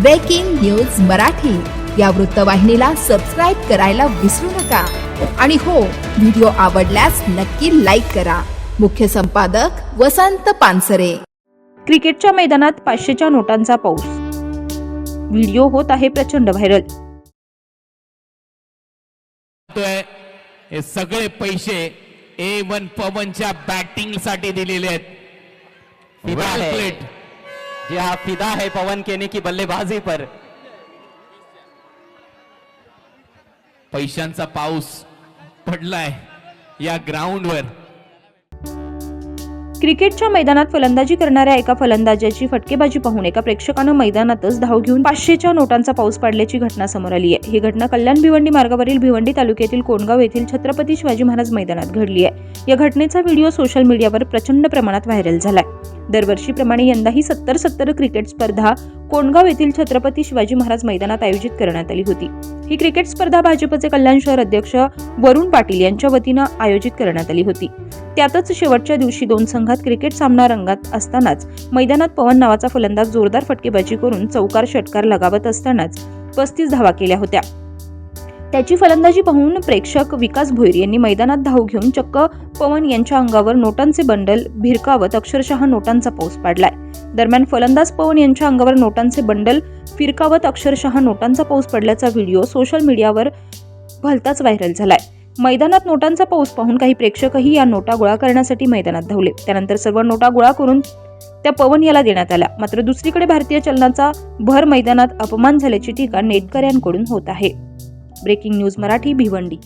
Breaking news Marathi या वृत्तवाहिनीला subscribe करायला विसरू नका. आणि हो व्हिडिओ आवडल्यास नक्की लाईक करा. मुख्य संपादक वसंत पानसरे. क्रिकेटच्या मैदानात पाचशेच्या नोटांचा पाऊस. व्हिडिओ होत आहे प्रचंड व्हायरल. हे सगळे पैसे ए वन पवनच्या बॅटिंगसाठी दिलेले आहेत. जी हाँ फिदा है पवन केने की बल्लेबाजी पर। पैशांचा पाऊस पडलाय या ग्राउंडवर क्रिकेटच्या मैदानात फलंदाजी करणाऱ्या एका फलंदाजाची फटकेबाजी पाहून एका प्रेक्षकानं मैदानातच धाव घेऊन पाचशेच्या नोटांचा पाऊस पाडल्याची घटना समोर आली आहे. ही घटना कल्याण भिवंडी मार्गावरील भिवंडी तालुक्यातील कोंडगाव येथील छत्रपती शिवाजी महाराज मैदानात घडली आहे. या घटनेचा व्हिडिओ सोशल मीडियावर प्रचंड प्रमाणात व्हायरल झालाय. दरवर्षीप्रमाणे यंदाही सत्तर सत्तर क्रिकेट स्पर्धा कोंडगाव येथील छत्रपती शिवाजी महाराज मैदानात आयोजित करण्यात आली होती. ही क्रिकेट स्पर्धा भाजपचे कल्याण शहर अध्यक्ष वरुण पाटील यांच्या वतीनं आयोजित करण्यात आली होती. त्यातच शेवटच्या दिवशी दोन संघात क्रिकेट सामना रंगात असतानाच मैदानात पवन नावाचा फलंदाज जोरदार फटकेबाजी करून चौकार षटकार लगावत असतानाच पस्तीस धावा केल्या होत्या. त्याची फलंदाजी पाहून प्रेक्षक विकास भोईर यांनी मैदानात धाव घेऊन चक्क पवन यांच्या अंगावर नोटांचे बंडल भिरकावत अक्षरशः नोटांचा पाऊस पाडलाय. दरम्यान फलंदाज पवन यांच्या अंगावर नोटांचे बंडल फिरकावत अक्षरशः नोटांचा पाऊस पडल्याचा व्हिडिओ सोशल मीडियावर भलताच व्हायरल झालाय. मैदानात नोटांचा पाऊस पाहून काही प्रेक्षकही या नोटा गोळा करण्यासाठी मैदानात धावले. त्यानंतर सर्व नोटा गोळा करून त्या पवन याला देण्यात आल्या. मात्र दुसरीकडे भारतीय चलनाचा भर मैदानात अपमान झाल्याची टीका नेटकऱ्यांकडून होत आहे. Breaking news Marathi Bhiwandi.